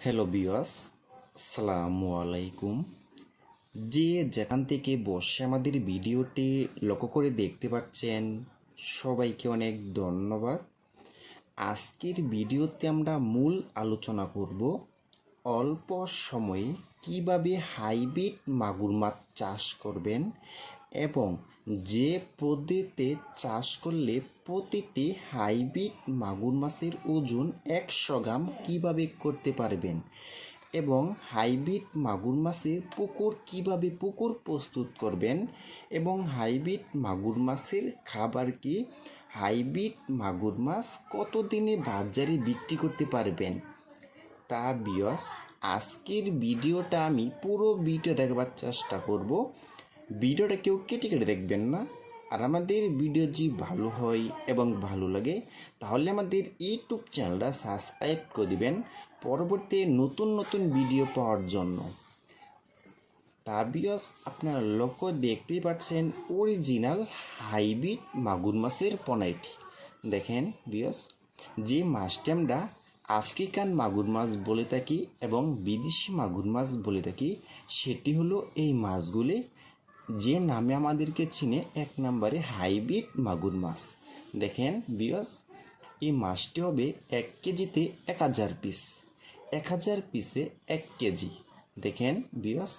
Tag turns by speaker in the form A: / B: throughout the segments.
A: Hello বিয়াস সালামু আলাইকুম যে যেখান থেকে বসে আমাদের ভিডিওটি লক্ষ্য করে দেখতে পাচ্ছেন, সবাইকে অনেক ধন্যবাদ। আজকের ভিডিওতে আমরা মূল আলোচনা করব অল্প সময়ে কীভাবে হাইব্রিড মাগুর মাছ চাষ করবেন এবং যে পদ্ধতিতে চাষ করলে প্রতিটি হাইব্রিড মাগুর মাছের ওজন একশো গ্রাম কীভাবে করতে পারবেন? এবং হাইব্রিড মাগুর মাছের পুকুর কীভাবে পুকুর প্রস্তুত করবেন? এবং হাইব্রিড মাগুর মাছের খাবার কি হাইব্রিড মাগুর মাছ কতদিনে বাজারে বিক্রি করতে পারবেন? তা বিয়স আজকের ভিডিওটা আমি পুরো ভিডিও দেখবার চেষ্টা করব। ভিডিওটা কেউ কেটে কেটে দেখবেন না। আর আমাদের ভিডিও যদি ভালো হয় এবং ভালো লাগে, তাহলে আমাদের ইউটিউব চ্যানেলটা সাবস্ক্রাইব করে দিবেন পরবর্তী নতুন নতুন ভিডিও পাওয়ার জন্য। তা বিয়স আপনারা লক্ষ্য দেখতেই পাচ্ছেন অরিজিনাল হাইব্রিড মাগুর মাছের পনাইটি। দেখেন বিয়স যে মাছটি আমরা আফ্রিকান মাগুর মাছ বলে থাকি এবং বিদেশি মাগুর মাছ বলে থাকি, সেটি হলো এই মাছগুলি যে নামে আমাদেরকে চিনে, এক নম্বরে হাইব্রিড মাগুর মাছ। দেখেন বিয়স এই মাছটি হবে এক কেজিতে এক হাজার পিস এক হাজার পিসে এক কেজি। দেখেন বিয়স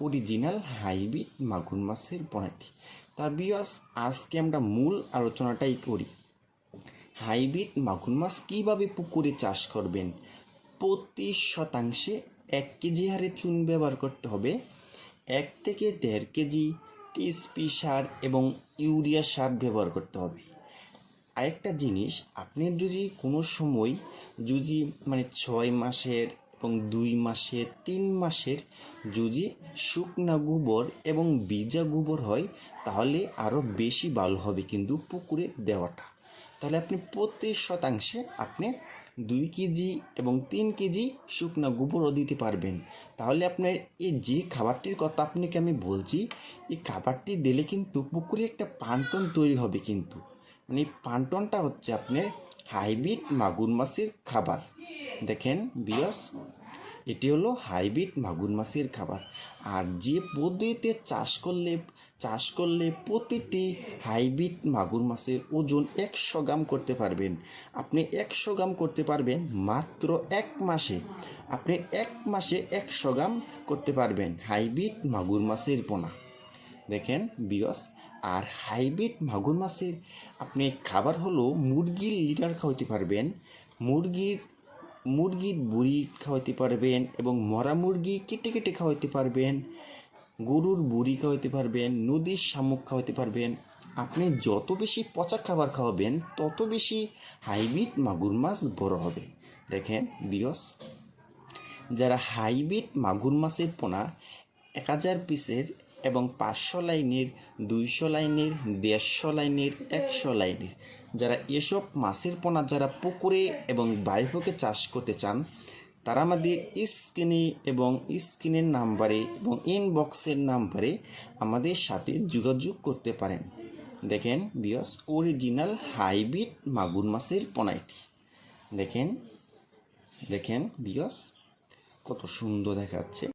A: অরিজিনাল হাইব্রিড মাগুর মাছের পনাটি তা বিয়স আজকে আমরা মূল আলোচনাটাই করি। হাইব্রিড মাগুর মাছ কীভাবে পুকুরে চাষ করবেন? প্রতি শতাংশে এক কেজি হারে চুন ব্যবহার করতে হবে। এক থেকে দেড় কেজি টিএসপি সার এবং ইউরিয়া সার ব্যবহার করতে হবে। আরেকটা জিনিস, আপনি যদি কোনো সময় যদি মানে ছয় মাসের এবং দুই মাসের, তিন মাসের যদি শুকনা গোবর এবং ভিজা গোবর হয়, তাহলে আরও বেশি ভালো হবে কিন্তু পুকুরে দেওয়াটা। তাহলে আপনি প্রতি শতাংশে আপনি দুই কেজি এবং তিন কেজি শুকনা গোবরও দিতে পারবেন। তাহলে আপনার এই যে খাবারটির কথা আপনাকে আমি বলছি, এই খাবারটি দিলে কিন্তু পুকুরে একটা পান্টন তৈরি হবে কিন্তু। মানে পান্টনটা হচ্ছে আপনার হাইব্রিড মাগুর মাছের খাবার। দেখেন বিয়স এটি হলো হাইব্রিড মাগুর মাছের খাবার। আর যে পদ্ধতিতে চাষ করলে চাষ করলে প্রতিটি হাইব্রিড মাগুর মাছের ওজন একশো গ্রাম করতে পারবেন। আপনি একশো গ্রাম করতে পারবেন মাত্র এক মাসে। আপনি এক মাসে একশো গ্রাম করতে পারবেন হাইব্রিড মাগুর মাছের পোনা। দেখেন বিয়স আর হাইব্রিড মাগুর মাছের আপনি খাবার হলো মুরগির লিটার খাওয়াতে পারবেন, মুরগির মুরগির বুড়ি খাওয়াতে পারবেন এবং মরা মুরগি কেটে কেটে খাওয়াতে পারবেন। গরুর বুড়ি খাওয়াতে পারবেন, নদীর শামুক খাওয়াতে পারবেন। আপনি যত বেশি পচা খাবার খাওয়াবেন, তত বেশি হাইব্রিড মাগুর মাছ বড় হবে। দেখেন বিয়স যারা হাইব্রিড মাগুর মাছের পোনা এক হাজার পিসের এবং পাঁচশো লাইনের, দুইশো লাইনের, দেড়শো লাইনের, একশো লাইনের, যারা এসব মাছের পোনা যারা পুকুরে এবং বাইফকে চাষ করতে চান তারা আমাদের স্ক্রিনে এবং স্ক্রিনের নাম্বারে এবং ইনবক্সের নাম্বারে আমাদের সাথে যোগাযোগ করতে পারেন। দেখেন, বিয়স, অরিজিনাল হাইব্রিড মাগুর মাছের পোনাইটি। দেখেন দেখেন, বিয়স, কত সুন্দর দেখাচ্ছে।